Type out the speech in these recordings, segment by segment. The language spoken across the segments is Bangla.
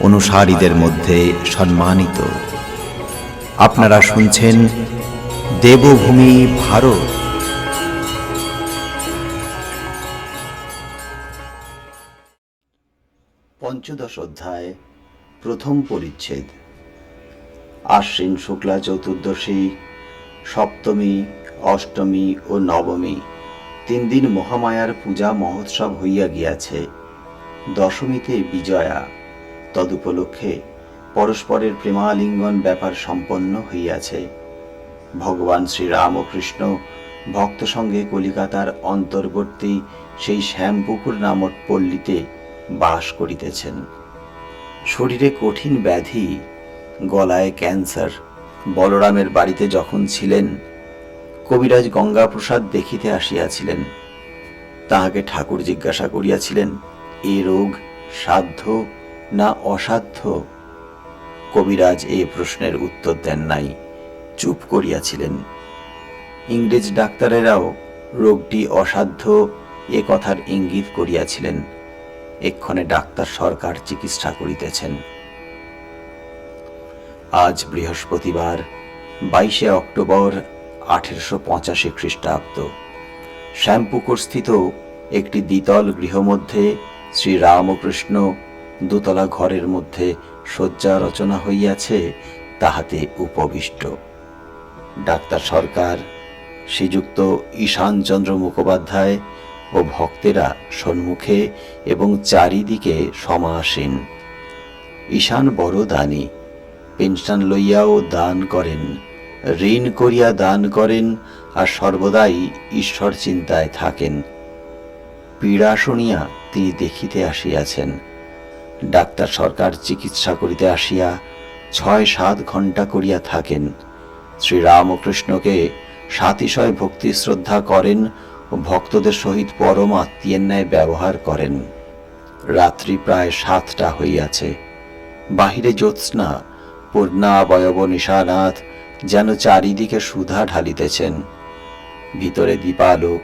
অনুসারীদের মধ্যে সম্মানিত। আপনারা শুনছেন দেবভূমি ভারত। পঞ্চদশ অধ্যায়, প্রথম পরিচ্ছেদ। আশ্বিন শুক্লা চতুর্দশী, সপ্তমী, অষ্টমী ও নবমী তিন দিন মহামায়ার পূজা মহোৎসব হইয়া গিয়াছে। দশমীতে বিজয়া। তদুপলক্ষে পরস্পরের প্রেমালিঙ্গন ব্যাপার সম্পন্ন হইয়াছে। ভগবান শ্রীরামকৃষ্ণ ভক্ত সঙ্গে কলিকাতার অন্তর্বর্তী সেই শ্যামপুকুর নামক পল্লীতে বাস করিতেছেন। শরীরে কঠিন ব্যাধি, গলায় ক্যান্সার, বলরামের বাড়িতে যখন ছিলেন, কবিরাজ গঙ্গাপ্রসাদ দেখিতে আসিয়াছিলেন। তাহাকে ঠাকুর জিজ্ঞাসা করিয়াছিলেন, এ রোগ সাধ্য না অসাধ্য? কবিরাজ এ প্রশ্নের উত্তর দেন নাই, চুপ করিয়াছিলেন। ইংরেজ ডাক্তারেরাও রোগটি অসাধ্য এ কথার ইঙ্গিত করিয়াছিলেন। এক্ষণে ডাক্তার সরকার চিকিৎসা করিতেছেন। আজ বৃহস্পতিবার, বাইশে অক্টোবর, আঠেরোশো পঁচাশি খ্রিস্টাব্দ। শ্যামপুকুর স্থিত একটি দ্বিতল গৃহমধ্যে শ্রী রামকৃষ্ণ দোতলা ঘরের মধ্যে শয্যা রচনা হইয়াছে, তাহাতে উপবিষ্ট। ডাক্তার সরকার, শ্রীযুক্ত ঈশানচন্দ্র মুখোপাধ্যায় ও ভক্তেরা সম্মুখে এবং চারিদিকে সমাসীন। ঈশান বড় দানী, পেনশন লইয়াও দান করেন, ঋণ করিয়া দান করেন আর সর্বদাই ঈশ্বর চিন্তায় থাকেন। পীড়া শুনিয়া তিনি দেখিতে আসিয়াছেন। ডাক্তার সরকার চিকিৎসা করিতে আসিয়া ছয় সাত ঘণ্টা করিয়া থাকেন। শ্রীরামকৃষ্ণকে সাতিশয় ভক্তি শ্রদ্ধা করেন ও ভক্তদের সহিত পরম আত্মীয়ের ন্যায় ব্যবহার করেন। রাত্রি প্রায় সাতটা হইয়াছে। বাহিরে জ্যোৎস্না, পূর্ণাবয়ব নিশানাথ যেন চারিদিকে সুধা ঢালিতেছেন। ভিতরে দীপালোক,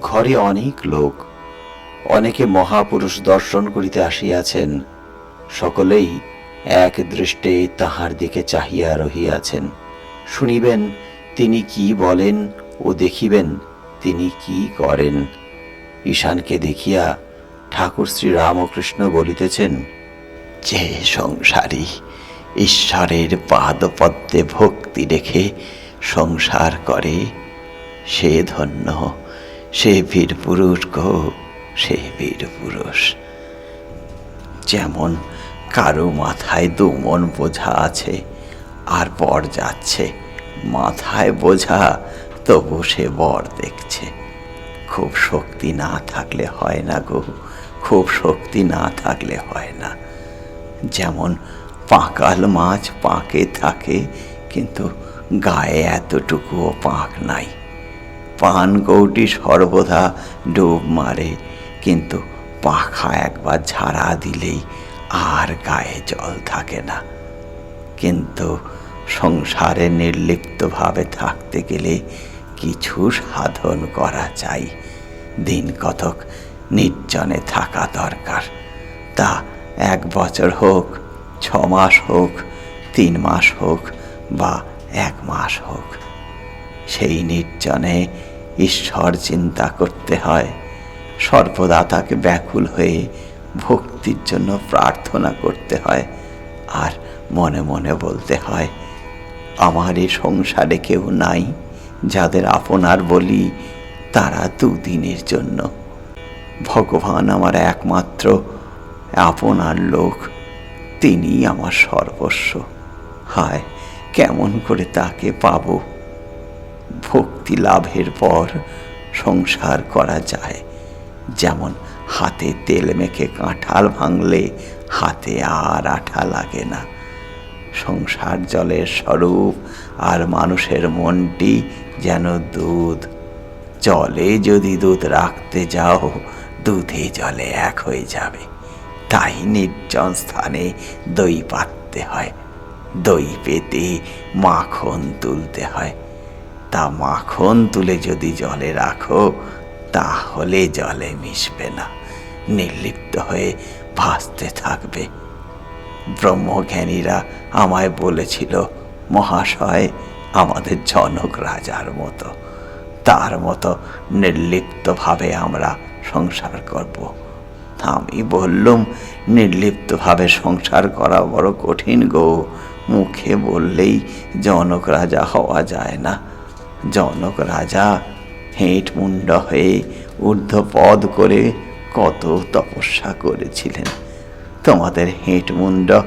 ঘরে অনেক লোক। অনেকে মহাপুরুষ দর্শন করিতে আসিয়াছেন, সকলেই এক দৃষ্টে তাহার দিকে চাহিয়া রহিয়াছেন। শুনিবেন, তিনি কি বলেন ও দেখিবেন, তিনি কি করেন। ঈশানকে দেখিয়া ঠাকুর শ্রী রামকৃষ্ণ বলিতেছেন, যে সংসারী, ঈশ্বরের পাদপদ্মে ভক্তি রেখে সংসার করে, সে ধন্য, সে বীর পুরুষ গো। সে বীর পুরুষ। যেমন কারও মাথায় দুমন বোঝা আছে, আর বর যাচ্ছে। মাথায় বোঝা, তবু সে বর দেখছে। খুব শক্তি না থাকলে হয় না গো, খুব শক্তি না থাকলে হয় না। যেমন পাঁকাল মাছ পাঁকে থাকে, কিন্তু গায়ে এতটুকুও পাঁক নাই। পান গৌটি সর্বদা ডুব মারে কিন্তু পাখা একবার ঝাড়া দিলেই আর গায়ে জল থাকে না। কিন্তু সংসারে নির্লিপ্তভাবে থাকতে গেলে কিছু সাধন করা চাই। দিন কতক নির্জনে থাকা দরকার। তা এক বছর হোক, ছ মাস হোক, তিন মাস হোক বা এক মাস হোক। সেই নির্জনে ঈশ্বর চিন্তা করতে হয়। সর্বদা তাকে ব্যাকুল হয়ে ভক্তির জন্য প্রার্থনা করতে হয় আর মনে মনে বলতে হয়, আমার এই সংসারে কেউ নাই যাদের আপনার বলি তারা দুদিনের জন্য। ভগবান আমার একমাত্র, আপনার লোক তিনি আমার সর্বস্ব। হায়, কেমন করে তাকে পাবো? ভক্তি লাভের পর সংসার করা যায়। যেমন হাতে তেল মেখে কাঁঠাল ভাঙলে হাতে আর আঠা লাগে না। সংসার জলের স্বরূপ আর মানুষের মনটি যেন দুধ। জলে যদি দুধ রাখতে যাও, দুধে জলে এক হয়ে যাবে। তাই নির্জন স্থানে দই পাততে হয়। দই পেতে মাখন তুলতে হয়। তা মাখন তুলে যদি জলে রাখো তাহলে জলে মিশবে না। নির্লিপ্ত হয়ে ভাসতে থাকবে। ব্রহ্মজ্ঞানীরা আমায় বলেছিল, মহাশয়, আমাদের জনক রাজার মতো। তার মতো নির্লিপ্তভাবে আমরা সংসার করব। আমি বললুম, নির্লিপ্তভাবে সংসার করা বড় কঠিন গো। মুখে বললেই জনক রাজা হওয়া যায় না। জনক রাজা হেঁট মুন্ড হয়ে ঊর্ধ্বপদ করে কত তপস্যা করেছিলেন? তোমাদের হেঁট মুন্ড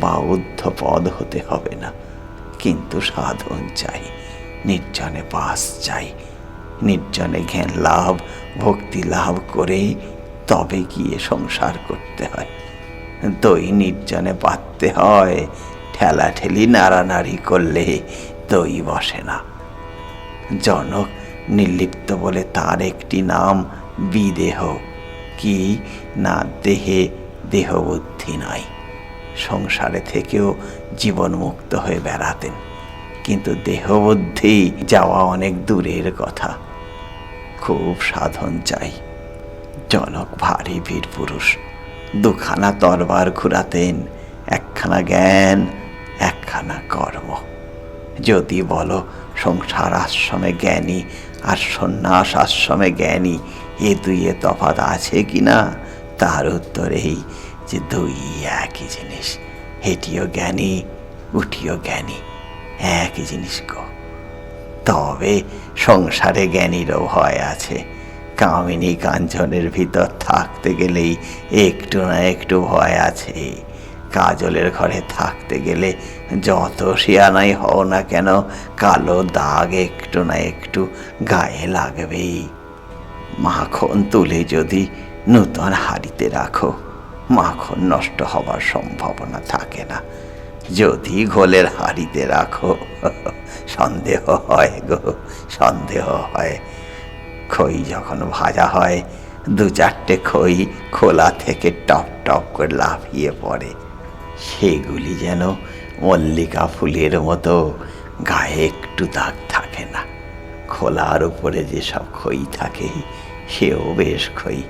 বা ঊর্ধ্বপদ হতে হবে না। কিন্তু সাধন চাই, নির্জনে বাস চাই, নির্জনে জ্ঞান লাভ, ভক্তি লাভ করে তবে গিয়ে সংসার করতে হয়। দই নির্জনে পাততে হয় ঠেলা ঠেলি নাড়ানাড়ি করলে দই বসে না। জনক নির্লিপ্ত বলে তার একটি নাম বিদেহ। কি? না, দেহে দেহবুদ্ধি নাই। সংসারে থেকেও জীবনমুক্ত হয়ে বেড়াতেন। কিন্তু দেহবুদ্ধি যাওয়া অনেক দূরের কথা। খুব সাধন চাই। জনক ভারী বীর পুরুষ। দুখানা তরবার ঘুরাতেন, একখানা জ্ঞান, একখানা কর্ম। যদি বলো সংসার আশ্রমে জ্ঞানী আর সন্ন্যাস আশ্রমে জ্ঞানী, এ দুইয়ে তফাৎ আছে কি না তার উত্তর এই যে দুই একই জিনিস। হেঁটিও জ্ঞানী, উঠিও জ্ঞানী, একই জিনিস গো। তবে সংসারে জ্ঞানীরও ভয় আছে। কামিনী কাঞ্চনের ভিতর থাকতে গেলেই একটু না একটু ভয় আছে। কাজলের ঘরে থাকতে গেলে যত শিয়ানাই হও না কেন, কালো দাগ একটু না একটু গায়ে লাগবেই। মাখন তুলে যদি নূতন হাড়িতে রাখো, মাখন নষ্ট হবার সম্ভাবনা থাকে না। যদি ঘোলের হাড়িতে রাখো, সন্দেহ হয় গো, সন্দেহ হয়। খই যখন ভাজা হয়, দু চারটে খই খোলা থেকে টপ টপ করে লাফিয়ে পড়ে। সেগুলি যেন মল্লিকা ফুলের মতো গায়ে একটু দাগ থাকে না। খোলার উপরে যেসব খই থাকে, সেও বেশ খই,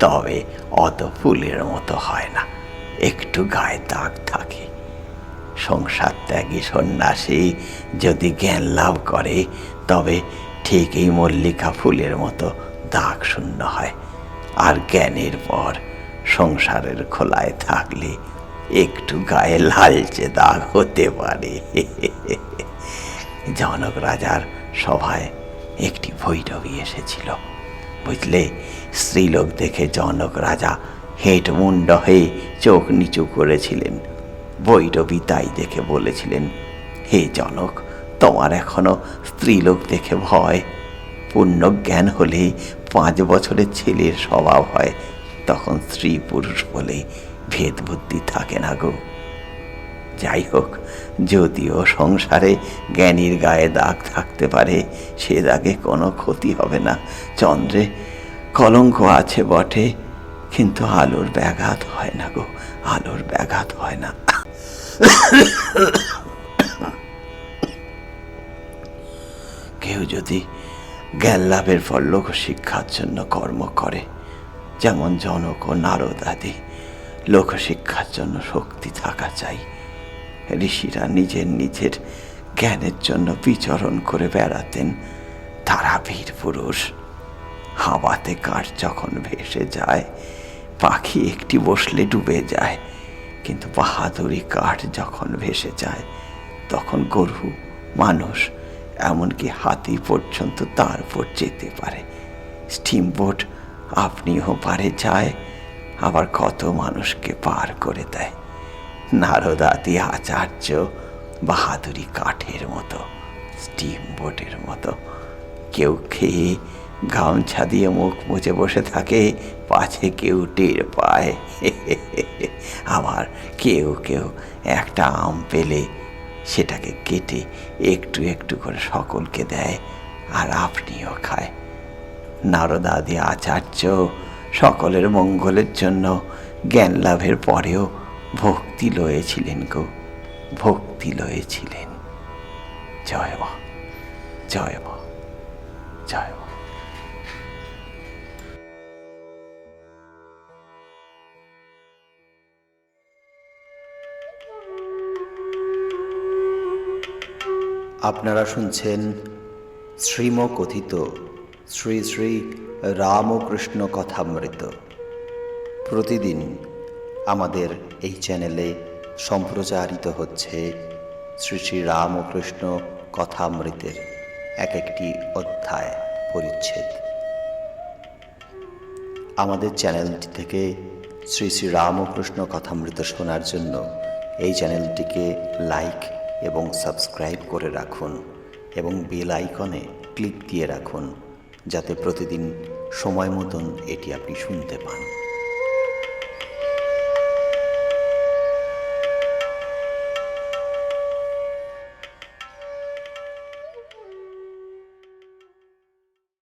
তবে অত ফুলের মতো হয় না। একটু গায়ে দাগ থাকে। সংসার ত্যাগী সন্ন্যাসী যদি জ্ঞান লাভ করে, তবে ঠিক এই মল্লিকা ফুলের মতো দাগ শূন্য হয়। আর জ্ঞানের পর সংসারের খোলায় থাকলে একটু গায়ে লালচে দাগ হতে পারে। জনক রাজার সভায় একটি ভৈরবী এসেছিল। বুঝলে? স্ত্রীলোক দেখে জনক রাজা হেঁট মুন্ড হয়ে চোখ নিচু করেছিলেন। বৈরবী তাই দেখে বলেছিলেন, হে জনক, তোমার এখনও স্ত্রীলোক দেখে ভয়? পূর্ণ জ্ঞান হলে পাঁচ বছরের ছেলের স্বভাব হয়, তখন স্ত্রী পুরুষ বলে ভেদ বুদ্ধি থাকে না গো। যাই হোক যদিও সংসারে জ্ঞানীর গায়ে দাগ থাকতে পারে, সে দাগে কোনো ক্ষতি হবে না। চন্দ্রে, কলঙ্ক আছে বটে, কিন্তু আলোর ব্যাঘাত হয় না গো, আলোর ব্যাঘাত হয় না। কেউ যদি জ্ঞান লাভের ফল লোক শিক্ষার জন্য কর্ম করে, যেমন জনক ও নারদ আদি লোকশিক্ষার জন্য শক্তি থাকা চাই। ঋষিরা নিজের নিজের জ্ঞানের জন্য বিচরণ করে বেড়াতেন। তারা বীর পুরুষ। হাওয়াতে কাঠ যখন ভেসে যায়, পাখি একটি বসলে ডুবে যায়। কিন্তু বাহাদুরি কাঠ যখন ভেসে যায়, তখন গরু, মানুষ, এমনকি হাতি পর্যন্ত তার উপর যেতে পারে। স্টিম স্টিমবোট আপনিও পারে যায়। আবার কত মানুষকে পার করে দেয়। নারদাদি আচার্য বাহাদুরি কাঠের মতো স্টিমবোটের মতো। কেউ খেয়ে গামছা দিয়ে মুখ মুছে বসে থাকে, পাছে কেউ টের পায়। আবার কেউ কেউ একটা আম পেলে সেটাকে কেটে একটু একটু করে সকলকে দেয় আর আপনিও খায়। নারদাদি আচার্য সকলের মঙ্গলের জন্য জ্ঞান লাভের পরেও ভক্তি লয়েছিলেন গো, ভক্তি লয়েছিলেন। জয় মা জয় মা জয় মা। আপনারা শুনছেন শ্রীম কথিত শ্রী শ্রী রামকৃষ্ণ কথামৃত। প্রতিদিন আমাদের এই চ্যানেলে সম্প্রচারিত হচ্ছে শ্রী শ্রী রামকৃষ্ণ কথামৃতের এক একটি অধ্যায় পরিচ্ছেদ। আমাদের চ্যানেলটি থেকে শ্রী শ্রী রামকৃষ্ণ কথামৃত শোনার জন্য এই চ্যানেলটিকে লাইক এবং সাবস্ক্রাইব করে রাখুন এবং বেল আইকনে ক্লিক দিয়ে রাখুন। যাতে প্রতিদিন সময় মতন এটি আপনি শুনতে পান।